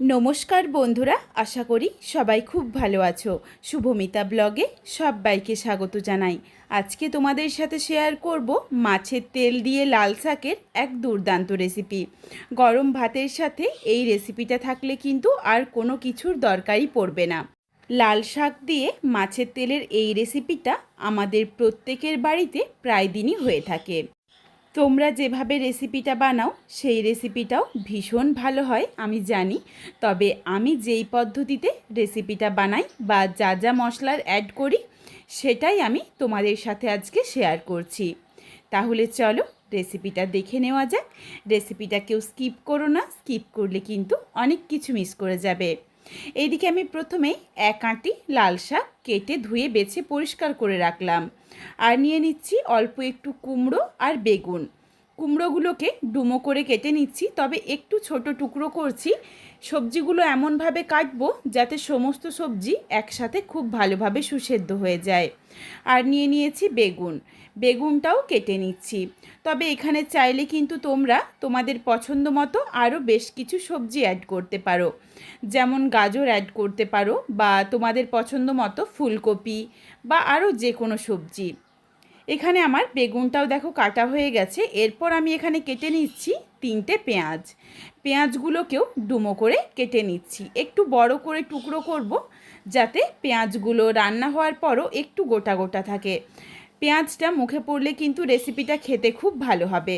নমস্কার বন্ধুরা, আশা করি সবাই খুব ভালো আছো। শুভমিতা ব্লগে সবাইকে স্বাগত জানাই। আজকে তোমাদের সাথে শেয়ার করব মাছের তেল দিয়ে লাল শাকের এক দুর্দান্ত রেসিপি গরম ভাতের সাথে এই রেসিপিটা থাকলে কিন্তু আর কোনো কিছুর দরকারই পড়বে না। লাল শাক দিয়ে মাছের তেলের এই রেসিপিটা আমাদের প্রত্যেকের বাড়িতে প্রায় দিনই হয়ে থাকে। তোমরা যেভাবে রেসিপিটা বানাও, সেই রেসিপিটাও ভীষণ ভালো হয়, আমি জানি। তবে আমি যেই পদ্ধতিতে রেসিপিটা বানাই বা যা যা মশলার অ্যাড করি, সেটাই আমি তোমাদের সাথে আজকে শেয়ার করছি। তাহলে চলো রেসিপিটা দেখে নেওয়া যাক। রেসিপিটা কেউ স্কিপ করো না স্কিপ করলে কিন্তু অনেক কিছু মিস করে যাবে। এইদিকে আমি প্রথমেই এক আঁটি লাল শাক কেটে ধুয়ে, বেছে, পরিষ্কার করে রাখলাম। আর নিয়ে নিচ্ছি অল্প একটু কুমড়ো আর বেগুন। কুমড়োগুলোকে ডুমো করে কেটে নিচ্ছি, তবে একটু ছোট টুকরো করছি। সবজিগুলো এমনভাবে কাটবো যাতে সমস্ত সবজি একসাথে খুব ভালোভাবে সুসেদ্ধ হয়ে যায়। আর নিয়ে নিয়েছি বেগুন। বেগুনটাও কেটে নিচ্ছি। তবে এখানে চাইলে কিন্তু তোমরা তোমাদের পছন্দ মতো আরও বেশ কিছু সবজি অ্যাড করতে পারো। যেমন গাজর অ্যাড করতে পারো বা তোমাদের পছন্দ মতো ফুলকপি বা আরও যে কোনো সবজি। এখানে আমার বেগুনটাও দেখো কাটা হয়ে গেছে। এরপর আমি এখানে কেটে নিচ্ছি তিনটে পেঁয়াজ। পেঁয়াজগুলোকেও ডুমো করে কেটে নিচ্ছি। একটু বড় করে টুকরো করব যাতে পেঁয়াজগুলো রান্না হওয়ার পরও একটু গোটা গোটা থাকে। পেঁয়াজটা মুখে পড়লে কিন্তু রেসিপিটা খেতে খুব ভালো হবে।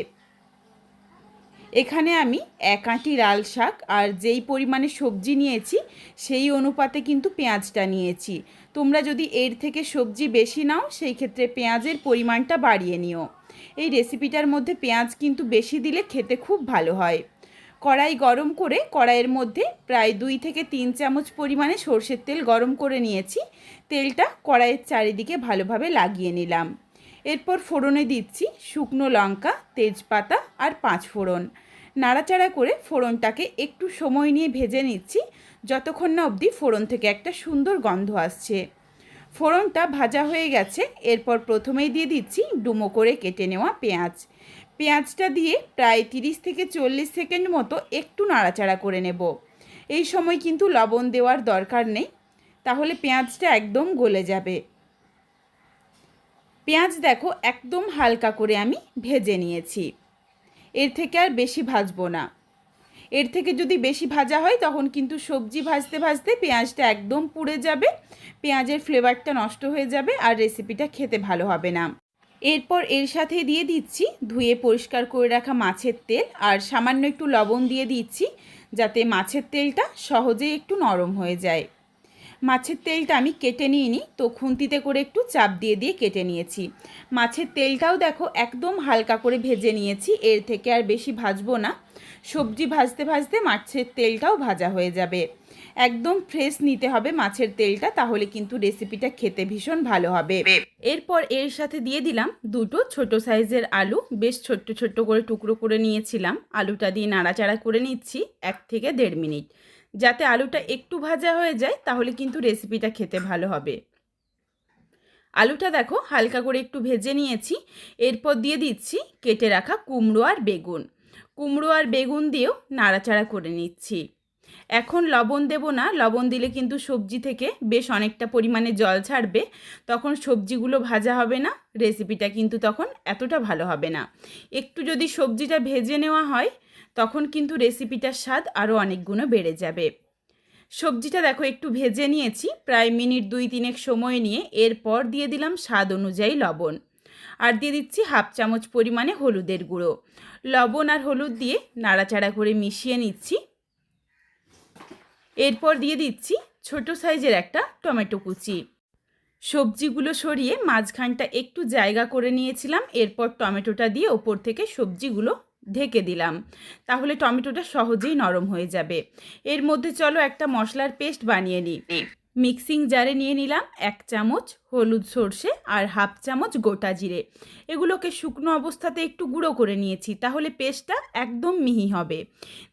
এখানে আমি এক আঁটি লাল শাক আর যেই পরিমাণে সবজি নিয়েছি, সেই অনুপাতে কিন্তু পেঁয়াজটা নিয়েছি। তোমরা যদি এর থেকে সবজি বেশি নাও, সেই ক্ষেত্রে পেঁয়াজের পরিমাণটা বাড়িয়ে নিও। এই রেসিপিটার মধ্যে পেঁয়াজ কিন্তু বেশি দিলে খেতে খুব ভালো হয়। কড়াই গরম করে, কড়াইয়ের মধ্যে প্রায় দুই থেকে তিন চামচ পরিমাণে সর্ষের তেল গরম করে নিয়েছি। তেলটা কড়াইয়ের চারিদিকে ভালোভাবে লাগিয়ে নিলাম। এরপর ফোড়নে দিচ্ছি শুকনো লঙ্কা, তেজপাতা আর পাঁচ ফোড়ন। নাড়াচাড়া করে ফোড়নটাকে একটু সময় নিয়ে ভেজে নিচ্ছি, যতক্ষণ না অবধি ফোড়ন থেকে একটা সুন্দর গন্ধ আসছে। ফোড়নটা ভাজা হয়ে গেছে, এরপর প্রথমেই দিয়ে দিচ্ছি ডুমো করে কেটে নেওয়া পেঁয়াজ। পেঁয়াজটা দিয়ে প্রায় তিরিশ থেকে চল্লিশ সেকেন্ড মতো একটু নাড়াচাড়া করে নেব। এই সময় কিন্তু লবণ দেওয়ার দরকার নেই, তাহলে পেঁয়াজটা একদম গলে যাবে। পেঁয়াজ দেখো একদম হালকা করে আমি ভেজে নিয়েছি। এর থেকে আর বেশি ভাজবো না। এর থেকে যদি বেশি ভাজা হয় তখন কিন্তু সবজি ভাজতে ভাজতে পেঁয়াজটা একদম পুড়ে যাবে, পেঁয়াজের ফ্লেভারটা নষ্ট হয়ে যাবে আর রেসিপিটা খেতে ভালো হবে না। এরপর এর সাথে দিয়ে দিচ্ছি ধুয়ে পরিষ্কার করে রাখা মাছের তেল আর সামান্য একটু লবণ দিয়ে দিচ্ছি যাতে মাছের তেলটা সহজেই একটু নরম হয়ে যায়। মাছের তেলটা আমি কেটে নিইনি, তো খুন্তিতে করে একটু চাপ দিয়ে দিয়ে কেটে নিয়েছি। মাছের তেলটাও দেখো একদম হালকা করে ভেজে নিয়েছি, এর থেকে আর বেশি ভাজবো না। সবজি ভাজতে ভাজতে মাছের তেলটাও ভাজা হয়ে যাবে। একদম ফ্রেশ নিতে হবে মাছের তেলটা, তাহলে কিন্তু রেসিপিটা খেতে ভীষণ ভালো হবে। এরপর এর সাথে দিয়ে দিলাম দুটো ছোট সাইজের আলু, বেশ ছোট্ট ছোট্ট করে টুকরো করে নিয়েছিলাম। আলুটা দিয়ে নাড়াচাড়া করে নিচ্ছি এক থেকে দেড় মিনিট। যাতে আলুটা একটু ভাজা হয়ে যায়, তাহলে কিন্তু রেসিপিটা খেতে ভালো হবে। আলুটা দেখো, হালকা করে একটু ভেজে নিয়েছি। এরপর দিয়ে দিচ্ছি কেটে রাখা কুমড়ো আর বেগুন। কুমড়ো আর বেগুন দিয়েও নাড়াচাড়া করে নিচ্ছি। এখন লবণ দেব না, লবণ দিলে কিন্তু সবজি থেকে বেশ অনেকটা পরিমাণে জল ছাড়বে। তখন সবজিগুলো ভাজা হবে না রেসিপিটা কিন্তু তখন এতটা ভালো হবে না। একটু যদি সবজিটা ভেজে নেওয়া হয় তখন কিন্তু রেসিপিটার স্বাদ আরও অনেক বেড়ে যাবে। সবজিটা দেখো, একটু ভেজে নিয়েছি। প্রায় মিনিট দুই তিনেক সময় নিয়ে এরপর দিয়ে দিলাম স্বাদ অনুযায়ী লবণ। আর দিয়ে দিচ্ছি হাফ চামচ পরিমাণে হলুদের গুঁড়ো। লবণ আর হলুদ দিয়ে নাড়াচাড়া করে মিশিয়ে নিচ্ছি। এরপর দিয়ে দিচ্ছি ছোট সাইজের একটা টমেটো কুচি। সবজিগুলো সরিয়ে মাঝখানটা একটু জায়গা করে নিয়েছিলাম। এরপর টমেটোটা দিয়ে ওপর থেকে সবজিগুলো ঢেকে দিলাম। তাহলে টমেটোটা সহজেই নরম হয়ে যাবে। এর মধ্যে চলো একটা মশলার পেস্ট বানিয়ে নিই। মিক্সিং জারে নিয়ে নিলাম এক চামচ হলুদ সর্ষে আর হাফ চামচ গোটা জিরে। এগুলোকে শুকনো অবস্থাতে একটু গুঁড়ো করে নিয়েছি, তাহলে পেস্টটা একদম মিহি হবে।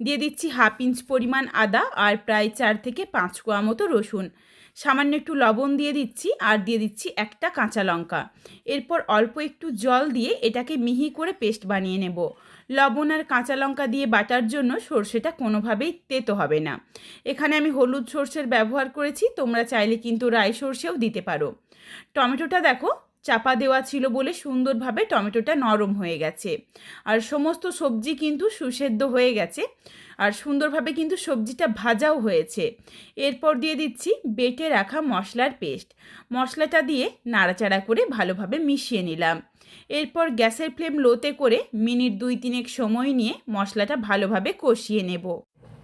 দিয়ে দিচ্ছি হাফ ইঞ্চ পরিমাণ আদা আর প্রায় চার থেকে পাঁচ কোয়া মতো রসুন। সামান্য একটু লবণ দিয়ে দিচ্ছি আর দিয়ে দিচ্ছি একটা কাঁচা লঙ্কা। এরপর অল্প একটু জল দিয়ে এটাকে মিহি করে পেস্ট বানিয়ে নেব। লবণ আর কাঁচা লঙ্কা দিয়ে বাটার জন্য সর্ষেটা কোনোভাবেই তেতো হবে না। এখানে আমি হলুদ সর্ষের ব্যবহার করেছি, তোমরা চাইলে কিন্তু রাই সর্ষেও দিতে পারো। টমেটোটা দেখো, চাপা দেওয়া ছিল বলে সুন্দরভাবে টমেটোটা নরম হয়ে গেছে। আর সমস্ত সবজি কিন্তু সুসেদ্ধ হয়ে গেছে। আর সুন্দরভাবে কিন্তু সবজিটা ভাজাও হয়েছে। এরপর দিয়ে দিচ্ছি বেটে রাখা মশলার পেস্ট। মশলাটা দিয়ে নাড়াচাড়া করে ভালোভাবে মিশিয়ে নিলাম। এরপর গ্যাসের ফ্লেম লোতে করে মিনিট দুই তিনেক সময় নিয়ে মশলাটা ভালোভাবে কষিয়ে নেব।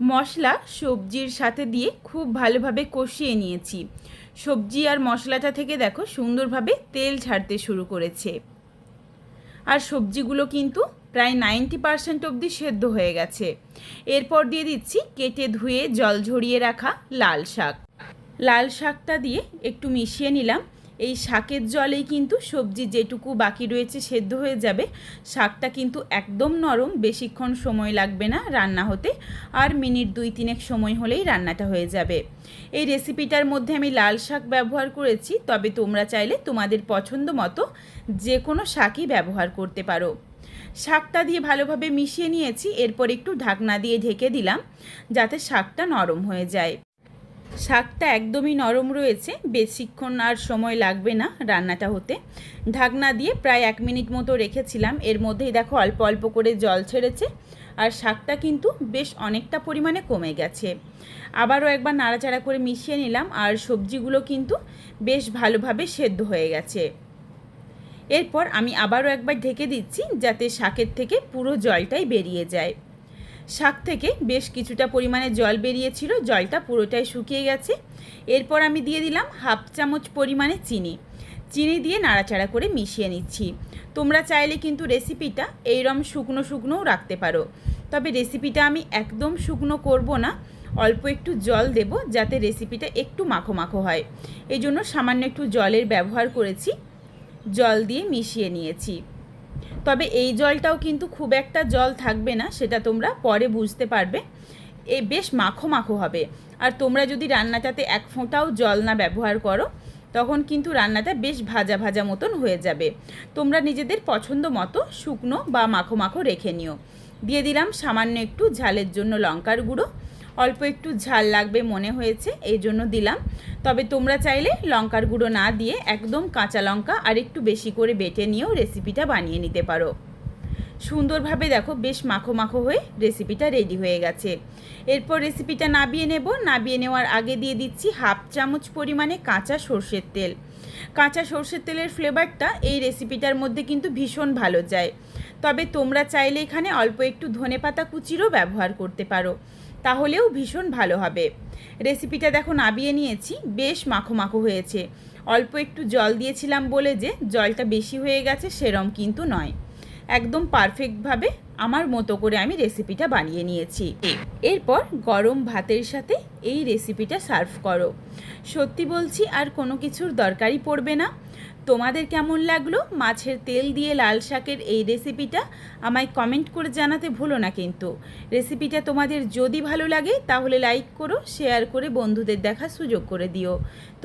মশলা সবজির সাথে দিয়ে খুব ভালোভাবে কষিয়ে নিয়েছি। সবজি আর মশলাটা থেকে দেখো সুন্দরভাবে তেল ছাড়তে শুরু করেছে। আর সবজিগুলো কিন্তু প্রায় নাইনটি পারসেন্ট অবধি সেদ্ধ হয়ে গেছে। এরপর দিয়ে দিচ্ছি কেটে ধুয়ে জল ঝরিয়ে রাখা লাল শাক। লাল শাকটা দিয়ে একটু মিশিয়ে নিলাম। এই শাকের জলেই কিন্তু সবজি যেটুকু বাকি রয়েছে সেদ্ধ হয়ে যাবে। শাকটা কিন্তু একদম নরম, বেশিক্ষণ সময় লাগবে না রান্না হতে। আর মিনিট দুই তিনেক সময় হলেই রান্নাটা হয়ে যাবে। এই রেসিপিটার মধ্যে আমি লাল শাক ব্যবহার করেছি, তবে তোমরা চাইলে তোমাদের পছন্দ মতো যে কোনো শাকই ব্যবহার করতে পারো। শাকটা দিয়ে ভালোভাবে মিশিয়ে নিয়েছি, এরপর একটু ঢাকনা দিয়ে ঢেকে দিলাম, যাতে শাকটা নরম হয়ে যায়। শাকটা একদমই নরম রয়েছে, বেশিক্ষণ আর সময় লাগবে না রান্নাটা হতে। ঢাকনা দিয়ে প্রায় এক মিনিট মতো রেখেছিলাম, এর মধ্যেই দেখো অল্প অল্প করে জল ছেড়েছে, আর শাকটা কিন্তু বেশ অনেকটা পরিমাণে কমে গেছে। আবারও একবার নাড়াচাড়া করে মিশিয়ে নিলাম, আর সবজিগুলো কিন্তু বেশ ভালোভাবে সেদ্ধ হয়ে গেছে। এরপর আমি আবারও একবার ঢেকে দিচ্ছি যাতে শাকের থেকে পুরো জলটাই বেরিয়ে যায়। শাক থেকে বেশ কিছুটা পরিমাণে জল বেরিয়েছিল, জলটা পুরোটাই শুকিয়ে গেছে। এরপর আমি দিয়ে দিলাম হাফ চামচ পরিমাণে চিনি। চিনি দিয়ে নাড়াচাড়া করে মিশিয়ে নিচ্ছি। তোমরা চাইলে কিন্তু রেসিপিটা এইরম শুকনো শুকনোও রাখতে পারো। তবে রেসিপিটা আমি একদম শুকনো করব না, অল্প একটু জল দেব যাতে রেসিপিটা একটু মাখো মাখো হয়। এই জন্য সামান্য একটু জলের ব্যবহার করেছি। জল দিয়ে মিশিয়ে নিয়েছি। তবে এই জলটাও কিন্তু খুব একটা জল থাকবে না, সেটা তোমরা পরে বুঝতে পারবে। এ বেশ মাখো মাখো হবে। আর তোমরা যদি রান্নাটাতে এক ফোঁটাও জল না ব্যবহার করো, তখন কিন্তু রান্নাটা বেশ ভাজা ভাজা মতন হয়ে যাবে। তোমরা নিজেদের পছন্দ মতো শুকনো বা মাখো মাখো রেখে নিও। দিয়ে দিলাম সামান্য একটু ঝালের জন্য লঙ্কার গুঁড়ো। অল্প একটু ঝাল লাগবে মনে হয়েছে, এই জন্য দিলাম। তবে তোমরা চাইলে লঙ্কার গুঁড়ো না দিয়ে একদম কাঁচা লঙ্কা আর একটু বেশি করে বেটে নিয়েও রেসিপিটা বানিয়ে নিতে পারো। সুন্দরভাবে দেখো বেশ মাখো মাখো হয়ে রেসিপিটা রেডি হয়ে গেছে। এরপর রেসিপিটা নাবিয়ে নেব। নাবিয়ে নেওয়ার আগে দিয়ে দিচ্ছি হাফ চামচ পরিমাণে কাঁচা সর্ষের তেল। কাঁচা সর্ষের তেলের ফ্লেভারটা এই রেসিপিটার মধ্যে কিন্তু ভীষণ ভালো যায়। তবে তোমরা চাইলে এখানে অল্প একটু ধনে পাতা কুচিরও ব্যবহার করতে পারো। তাহলেও ভীষণ ভালো হবে। রেসিপিটা দেখো নাবিয়ে নিয়েছি, বেশ মাখো মাখো হয়েছে। অল্প একটু জল দিয়েছিলাম বলে যে, জলটা বেশি হয়ে গেছে সেরম কিন্তু নয়। একদম পারফেক্টভাবে আমার মতো করে আমি রেসিপিটা বানিয়ে নিয়েছি। এরপর গরম ভাতের সাথে এই রেসিপিটা সার্ভ করো। সত্যি বলছি, আর কোনো কিছুর দরকারই পড়বে না। তোমাদের কেমন লাগল মাছের তেল দিয়ে লাল শাকের এই রেসিপিটা আমায় কমেন্ট করে জানাতে ভুলো না কিন্তু। রেসিপিটা তোমাদের যদি ভালো লাগে তাহলে লাইক করো শেয়ার করে বন্ধুদের দেখার সুযোগ করে দিও।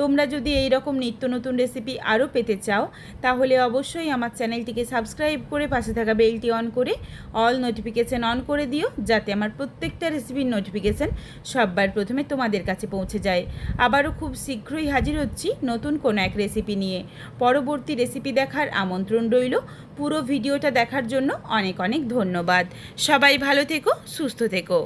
তোমরা যদি এই রকম নিত্য নতুন রেসিপি আরও পেতে চাও, তাহলে অবশ্যই আমার চ্যানেলটিকে সাবস্ক্রাইব করে পাশে থাকা বেলটি অন করে অল নোটিফিকেশান অন করে দিও, যাতে আমার প্রত্যেকটা রেসিপির নোটিফিকেশান সববার প্রথমে তোমাদের কাছে পৌঁছে যায়। আবারও খুব শীঘ্রই হাজির হচ্ছি নতুন কোনো এক রেসিপি নিয়ে। পরবর্তী রেসিপি দেখার আমন্ত্রণ রইল। পুরো ভিডিওটা দেখার জন্য অনেক অনেক ধন্যবাদ। সবাই ভালো থেকো, সুস্থ থেকো।